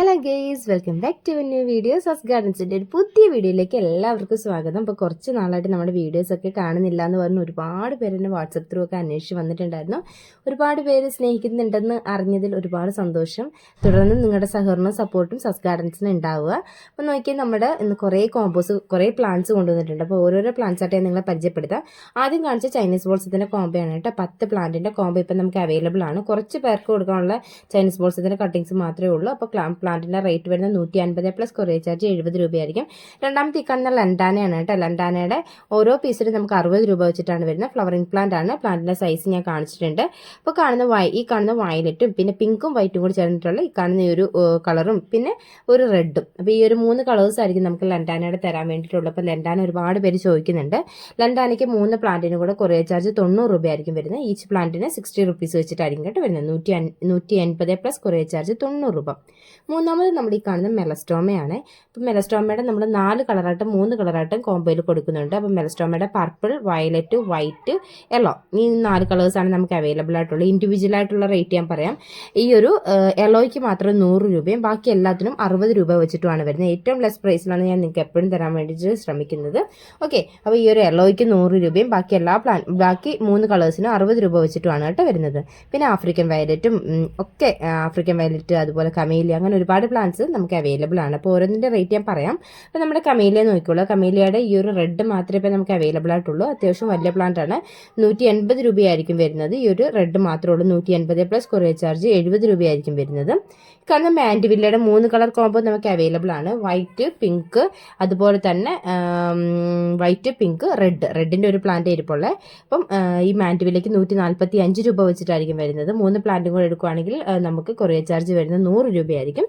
Hello guys welcome back to new video സസ് ഗാർഡൻസിന്റെ ഒരു പുതിയ വീഡിയോയിലേക്ക് എല്ലാവർക്കും സ്വാഗതം. അപ്പോൾ കുറച്ച് നാളായിട്ട് നമ്മുടെ വീഡിയോസൊക്കെ കാണുന്നില്ല എന്ന് പറഞ്ഞ് ഒരുപാട് പേര് എന്നെ വാട്സപ്പ് ത്രൂ ഒക്കെ അന്വേഷിച്ച് വന്നിട്ടുണ്ടായിരുന്നു. ഒരുപാട് പേര് സ്നേഹിക്കുന്നുണ്ടെന്ന് അറിഞ്ഞതിൽ ഒരുപാട് സന്തോഷം. തുടർന്ന് നിങ്ങളുടെ സഹകരണവും സപ്പോർട്ടും സസ് ഗാർഡൻസിന് ഉണ്ടാവുക. അപ്പോൾ നോക്കിയാൽ നമ്മുടെ ഇന്ന് കുറേ കോമ്പോസ് കുറേ പ്ലാന്റ്സ് കൊണ്ടുവന്നിട്ടുണ്ട്. അപ്പോൾ ഓരോരോ പ്ലാന്റ്സ് ആയിട്ട് നിങ്ങളെ പരിചയപ്പെടുത്താം. ആദ്യം കാണിച്ച ചൈനീസ് ബോൾസത്തിന്റെ കോമ്പയാണ് കേട്ടോ. പത്ത് പ്ലാന്റിന്റെ കോമ്പോ ഇപ്പം നമുക്ക് അവൈലബിൾ ആണ്. കുറച്ച് പേർക്ക് കൊടുക്കാനുള്ള ചൈനീസ് ബോൾസത്തിന്റെ കട്ടിങ്സ് മാത്രമേ ഉള്ളൂ. അപ്പോൾ പ്ലാന്റിന്റെ റേറ്റ് വരുന്നത് നൂറ്റി അൻപത് പ്ലസ് കൊറിയർ ചാർജ് എഴുപത് രൂപയായിരിക്കും. രണ്ടാമത്തെ ഈ കാണുന്ന ലണ്ടാനയാണ് കേട്ടോ. ലണ്ടാനയുടെ ഓരോ പീസിലും നമുക്ക് അറുപത് രൂപ വെച്ചിട്ടാണ് വരുന്നത്. ഫ്ലവറിംഗ് പ്ലാന്റ് ആണ്. പ്ലാന്റിന്റെ സൈസ് ഞാൻ കാണിച്ചിട്ടുണ്ട്. അപ്പോൾ കാണുന്ന വൈ ഈ കാണുന്ന വയലറ്റും പിന്നെ പിങ്കും വൈറ്റും കൂടി ചേർന്നിട്ടുള്ള ഈ കാണുന്ന ഒരു കളറും പിന്നെ ഒരു റെഡും അപ്പോൾ ഈ ഒരു മൂന്ന് കളേഴ്സ് ആയിരിക്കും നമുക്ക് ലണ്ടാനയുടെ തരാൻ വേണ്ടിയിട്ടുള്ളത്. അപ്പോൾ ലണ്ടാന ഒരുപാട് പേര് ചോദിക്കുന്നുണ്ട്. ലണ്ടാനയ്ക്ക് മൂന്ന് പ്ലാന്റിനും കൂടെ കൊറിയർ ചാർജ് തൊണ്ണൂറ് രൂപയായിരിക്കും വരുന്നത്. ഈച്ച് പ്ലാന്റിന് സിക്സ്റ്റി റുപ്പീസ് വെച്ചിട്ടായിരിക്കും കേട്ടോ വരുന്നത്. നൂറ്റി നൂറ്റി എൺപത് പ്ലസ് കൊറിയർ ചാർജ് തൊണ്ണൂറ് രൂപ. മൂന്നാമത് നമ്മൾ ഈ കാണുന്ന മെലസ്റ്റോമയാണ്. അപ്പോൾ മെലസ്റ്റോമയുടെ നമ്മൾ നാല് കളറായിട്ടും മൂന്ന് കളറായിട്ടും കോമ്പോയിൽ കൊടുക്കുന്നുണ്ട്. അപ്പോൾ മെലസ്റ്റോമയുടെ പർപ്പിൾ വയലറ്റ് വൈറ്റ് യെല്ലോ ഈ നാല് കളേഴ്സാണ് നമുക്ക് അവൈലബിൾ ആയിട്ടുള്ളത്. ഇൻഡിവിജ്വൽ ആയിട്ടുള്ള റേറ്റ് ഞാൻ പറയാം. ഈ ഒരു യെല്ലോയ്ക്ക് മാത്രം നൂറ് രൂപയും ബാക്കി എല്ലാത്തിനും അറുപത് രൂപ വെച്ചിട്ടുമാണ് വരുന്നത്. ഏറ്റവും ലെസ് പ്രൈസിലാണ് ഞാൻ നിങ്ങൾക്ക് എപ്പോഴും തരാൻ വേണ്ടിയിട്ട് ശ്രമിക്കുന്നത്. ഓക്കെ അപ്പോൾ ഈ ഒരു യെല്ലോയ്ക്ക് നൂറ് രൂപയും ബാക്കി എല്ലാ പ്ലാൻ ബാക്കി മൂന്ന് കളേഴ്സിനും അറുപത് രൂപ വെച്ചിട്ടുമാണ് കേട്ടോ വരുന്നത്. പിന്നെ ആഫ്രിക്കൻ വയലറ്റും ഒക്കെ ആഫ്രിക്കൻ വയലറ്റ് അതുപോലെ കമേലി അങ്ങനെ ഒരുപാട് പ്ലാന്റ്സ് നമുക്ക് അവൈലബിൾ ആണ്. അപ്പോൾ ഓരോന്നിന്റെ റേറ്റ് ഞാൻ പറയാം. അപ്പോൾ നമ്മുടെ കമേലിയ നോക്കിക്കോളൂ. കമേലിയയുടെ ഈ ഒരു റെഡ് മാത്രമേ ഇപ്പോൾ നമുക്ക് അവൈലബിൾ ആയിട്ടുള്ളൂ. അത്യാവശ്യം വലിയ പ്ലാന്റ് ആണ്. നൂറ്റി എൺപത് രൂപയായിരിക്കും വരുന്നത്. ഈ ഒരു റെഡ് മാത്രമേ ഉള്ളൂ. നൂറ്റി എൺപത് പ്ലസ് കൊറിയർ ചാർജ് എഴുപത് രൂപയായിരിക്കും വരുന്നത്. കാരണം മാൻഡിവില്ലയുടെ മൂന്ന് കളർ കോമ്പോ നമുക്ക് അവൈലബിൾ ആണ്. വൈറ്റ് പിങ്ക് അതുപോലെ തന്നെ വൈറ്റ് പിങ്ക് റെഡ് റെഡിന്റെ ഒരു പ്ലാന്റ് ഇരിപ്പുള്ളത് അപ്പം ഈ മാൻഡിവില്ലയ്ക്ക് നൂറ്റി നാൽപ്പത്തി അഞ്ച് രൂപ വെച്ചിട്ടായിരിക്കും വരുന്നത്. മൂന്ന് പ്ലാന്റും കൂടെ എടുക്കുകയാണെങ്കിൽ നമുക്ക് കൊറിയർ ചാർജ് വരുന്നത് നൂറ് രൂപയായിരിക്കും.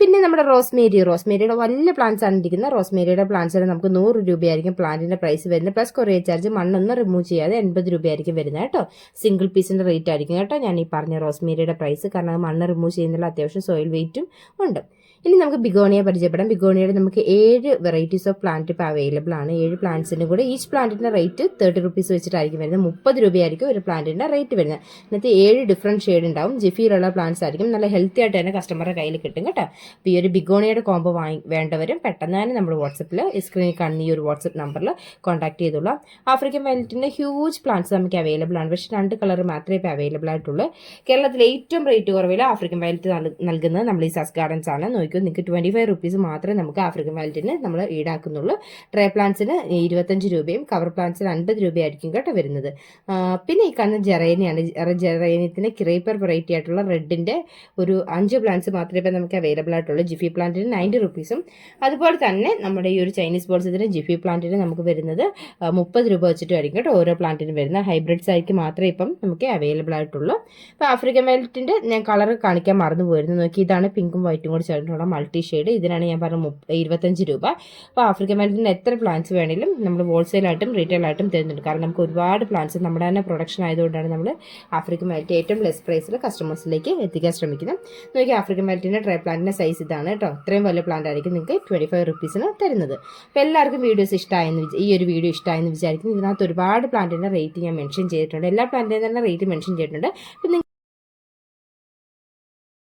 പിന്നെ നമ്മുടെ റോസ്മേരി റോസ്മേരിയുടെ വലിയ പ്ലാന്റ്സ് ആണ് ഇരിക്കുന്നത്. റോസ്മേരിയുടെ പ്ലാന്റ്സിന് നമുക്ക് നൂറ് രൂപയായിരിക്കും പ്ലാന്റിന്റെ പ്രൈസ് വരുന്നത്. പ്ലസ് കൊറിയർ ചാർജ് മണ്ണൊന്നും റിമൂവ് ചെയ്യാതെ എൺപത് രൂപയായിരിക്കും വരുന്നത് കേട്ടോ. സിംഗിൾ പീസിന്റെ റേറ്റ് ആയിരിക്കും കേട്ടോ ഞാൻ ഈ പറഞ്ഞ റോസ്മേരിയുടെ പ്രൈസ് കാരണം അത് മണ്ണ് റിമൂവ് ചെയ്യുന്നതിനുള്ള അത്യാവശ്യം സോയിൽ വെയിറ്റും ഉണ്ട്. ഇനി നമുക്ക് ബിഗോണിയെ പരിചയപ്പെടാം. ബിഗോണിയുടെ നമുക്ക് ഏഴ് വെറൈറ്റീസ് ഓഫ് പ്ലാന്റ് ഇപ്പോൾ അവൈലബിൾ ആണ്. ഏഴ് പ്ലാന്റ്സിന് കൂടെ ഈച്ച് പ്ലാന്റിന്റെ റേറ്റ് തേർട്ടി റുപ്പീസ് വെച്ചിട്ടായിരിക്കും വരുന്നത്. മുപ്പത് രൂപയായിരിക്കും ഒരു പ്ലാന്റിന്റെ റേറ്റ് വരുന്നത്. ഇന്നത്തെ ഏഴ് ഡിഫറന്റ് ഷെയ്ഡ് ഉണ്ടാവും. ജിഫിയിലുള്ള പ്ലാന്റ്സ് ആയിരിക്കും. നല്ല ഹെൽത്തി ആയിട്ട് തന്നെ കസ്റ്റമറുടെ കയ്യിൽ കിട്ടും കേട്ടോ. അപ്പോൾ ഈ ഒരു ബിഗോണിയുടെ കോംബോ വാങ്ങി വേണ്ടവരും പെട്ടെന്ന് തന്നെ നമ്മൾ വാട്സപ്പിൽ സ്ക്രീനിൽ കാണുന്ന ഈ ഒരു വാട്സപ്പ് നമ്പറിൽ കോൺടാക്ട് ചെയ്തോളാം. ആഫ്രിക്കൻ വയലറ്റിന്റെ ഹ്യൂജ് പ്ലാന്റ്സ് നമുക്ക് അവൈലബിൾ ആണ്. പക്ഷേ രണ്ട് കളർ മാത്രമേ ഇപ്പോൾ അവൈലബിൾ ആയിട്ടുള്ളൂ. കേരളത്തിലെ ഏറ്റവും റേറ്റ് കുറവിൽ ആഫ്രിക്കൻ വയലറ്റ് നൽകുന്നത് നമ്മൾ ഈ സസ് ഗാർഡൻസ് ആണ്. നോക്കൂ നിങ്ങൾക്ക് ട്വന്റി ഫൈവ് റുപ്പീസ് മാത്രമേ നമുക്ക് ആഫ്രിക്കൻ വയലറ്റിന് നമ്മൾ ഈടാക്കുന്നുള്ളൂ. ട്രേ പ്ലാന്റ്സിന് ഇരുപത്തഞ്ച് രൂപയും കവർ പ്ലാന്റ്സിന് അൻപത് രൂപയായിരിക്കും കേട്ടോ വരുന്നത്. പിന്നെ ഈ കാണുന്ന ജെറേനിയാണ് ജെറേനിയത്തിന് ക്രീപ്പർ വെറൈറ്റി ആയിട്ടുള്ള റെഡിന്റെ ഒരു അഞ്ച് പ്ലാന്റ്സ് മാത്രമേ ഇപ്പോൾ നമുക്ക് അവൈലബിൾ ആയിട്ടുള്ളൂ ജിഫി പ്ലാന്റിന് നയന്റി റുപ്പീസും. അതുപോലെ തന്നെ നമ്മുടെ ഈ ഒരു ചൈനീസ് ബോൾസത്തിന് ജിഫി പ്ലാന്റിന് നമുക്ക് വരുന്നത് മുപ്പത് രൂപ വെച്ചിട്ടായിരിക്കും കേട്ടോ ഓരോ പ്ലാന്റിനും വരുന്നത്. ഹൈബ്രിഡ്സ് ആയിരിക്കും മാത്രമേ ഇപ്പം നമുക്ക് അവൈലബിൾ ആയിട്ടുള്ളൂ. അപ്പോൾ ആഫ്രിക്കൻ വയലറ്റിന്റെ ഞാൻ കളർ കാണിക്കാൻ മറന്നു പോയിരുന്നു. നോക്കി ഇതാണ് പിങ്കും വൈറ്റും കൂടി ചേർന്നിട്ടുള്ള മൾട്ടി ഷെയ്ഡ്. ഇതിനാണ് ഞാൻ പറഞ്ഞ മുപ്പ ഇരുപത്തഞ്ച് രൂപ. അപ്പോൾ ആഫ്രിക്കൻ വയലറ്റിന്റെ എത്ര പ്ലാന്റ്സ് വേണമെങ്കിലും നമ്മൾ ഹോൾസെയിലായിട്ടും റീറ്റെയിലായിട്ടും തരുന്നുണ്ട്. കാരണം നമുക്ക് ഒരുപാട് പ്ലാന്റ്സ് നമ്മുടെ തന്നെ പ്രൊഡക്ഷൻ ആയതുകൊണ്ടാണ് നമ്മൾ ആഫ്രിക്കൻ വയലറ്റ് ഏറ്റവും ലെസ് പ്രൈസിൽ കസ്റ്റമേഴ്സിലേക്ക് എത്തിക്കാൻ ശ്രമിക്കുന്നത്. നോക്കി ആഫ്രിക്കൻ വയലറ്റിന്റെ ട്രൈ പ്ലാന്റിന്റെ ഇതാണ് കേട്ടോ ഇത്രയും വലിയ പ്ലാന്റ് ആയിരിക്കും നിങ്ങൾക്ക് ട്വന്റി ഫൈവ് റുപ്പീസിന് തരുന്നത്. അപ്പോൾ എല്ലാവർക്കും വീഡിയോസ് ഇഷ്ടമായെന്ന് ഈ ഒരു വീഡിയോ ഇഷ്ടമായെന്ന് വിചാരിക്കുന്നു. ഇതിനകത്ത് ഒരുപാട് പ്ലാന്റിന്റെ റേറ്റ് ഞാൻ മെൻഷൻ ചെയ്തിട്ടുണ്ട്. എല്ലാ പ്ലാന്റിന്റെ തന്നെ റേറ്റ് മെൻഷൻ ചെയ്തിട്ടുണ്ട്. അപ്പം